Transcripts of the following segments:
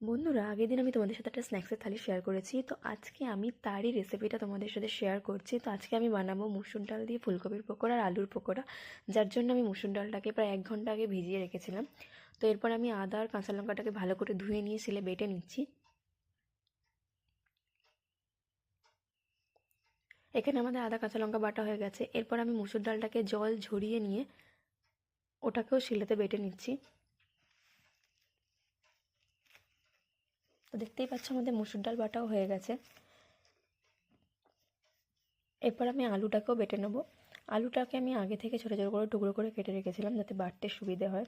বন্ধুরা, আগের দিন আমি তোমাদের সাথে একটা স্ন্যাক্সের থালি শেয়ার করেছি, তো আজকে আমি তারই রেসিপিটা তোমাদের সাথে শেয়ার করছি। তো আজকে আমি বানাবো মুসুর ডাল দিয়ে ফুলকপির পকোড়া আর আলুর পকোড়া, যার জন্য আমি মুসুর ডালটাকে প্রায় এক ঘণ্টা আগে ভিজিয়ে রেখেছিলাম। তো এরপর আমি আদা আর কাঁচা লঙ্কাটাকে ভালো করে ধুয়ে নিয়ে সিলে বেটে নিচ্ছি। এখানে আমাদের আদা, কাঁচা লঙ্কা বাটা হয়ে গেছে। এরপর আমি মুসুর ডালটাকে জল ঝরিয়ে নিয়ে ওটাকেও শিলেতে বেটে নিচ্ছি। তো দেখতেই পাচ্ছ আমাদের মুসুর ডাল বাটাও হয়ে গেছে। এরপর আমি আলুটাকেও বেটে নেব। আলুটাকে আমি আগে থেকে ছোটো ছোটো করে টুকরো করে কেটে রেখেছিলাম যাতে বাটতে সুবিধে হয়।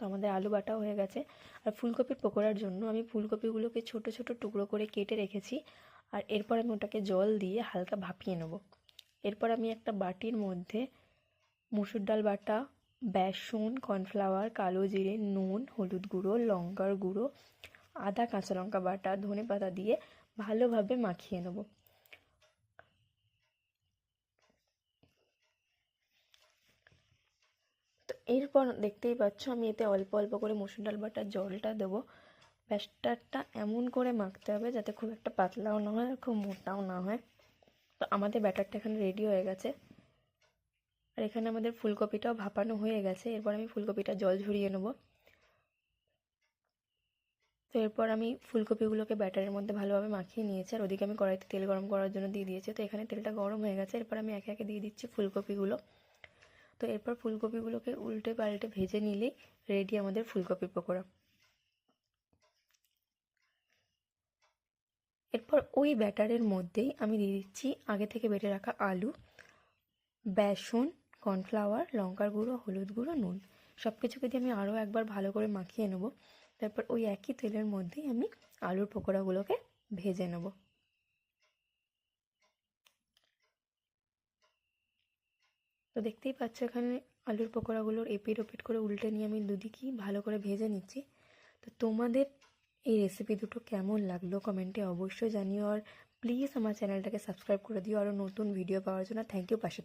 তো আমাদের আলু বাটাও হয়ে গেছে। আর ফুলকপির পকোড়ার জন্য আমি ফুলকপিগুলোকে ছোট ছোট টুকরো করে কেটে রেখেছি। আর এরপর আমি ওটাকে জল দিয়ে হালকা ভাপিয়ে নেব। এরপর আমি একটা বাটির মধ্যে মুসুর ডাল বাটা, বেসন, কর্নফ্লাওয়ার, কালো জিরে, নুন, হলুদ গুঁড়ো, লঙ্কার গুঁড়ো আদা, কাঁচা লঙ্কা বাটা, ধনে পাতা দিয়ে ভালোভাবে মাখিয়ে নেব। তো এরপর দেখতেই পাচ্ছ, আমি এতে অল্প অল্প করে মসুর ডাল বাটার জলটা দেবো। ব্যাস্টারটা এমন করে মাখতে হবে যাতে খুব একটা পাতলাও না হয় আর খুব মোটাও না হয়। তো আমাদের ব্যাটারটা এখানে রেডি হয়ে গেছে। আর এখানে আমাদের ফুলকপিটাও ভাপানো হয়ে গেছে। এরপর আমি ফুলকপিটা জল ঝরিয়ে নেব। তো এরপর আমি ফুলকপিগুলোকে ব্যাটারের মধ্যে ভালোভাবে মাখিয়ে নিয়েছি। আর ওদিকে আমি কড়াইতে তেল গরম করার জন্য দিয়ে দিয়েছি। তো এখানে তেলটা গরম হয়ে গেছে। এরপর আমি একে একে দিয়ে দিচ্ছি ফুলকপিগুলো। তো এরপর ফুলকপিগুলোকে উল্টে পাল্টে ভেজে নিলেই রেডি আমাদের ফুলকপির পকোড়া। এরপর ওই ব্যাটারের মধ্যেই আমি দিয়ে দিচ্ছি আগে থেকে বেটে রাখা আলু, বেসন, কর্নফ্লাওয়ার, লঙ্কার গুঁড়ো, হলুদ গুঁড়ো, নুন। সব কিছুকে দিয়ে আমি আরও একবার ভালো করে মাখিয়ে নেব। তারপর ওই একই তেলের মধ্যেই আমি আলুর পকোড়াগুলোকে ভেজে নেব। তো দেখতেই পাচ্ছ এখানে আলুর পকোড়াগুলোর এপিট ওপিট করে উল্টে নিয়ে আমি দুদিকেই ভালো করে ভেজে নিচ্ছি। তো তোমাদের এই রেসিপি দুটো কেমন লাগল কমেন্টে অবশ্যই জানিও আর প্লিজ আমার চ্যানেলটাকে সাবস্ক্রাইব করে দিও। আরও নতুন ভিডিও পাওয়ার জন্য থ্যাংক ইউ পাশে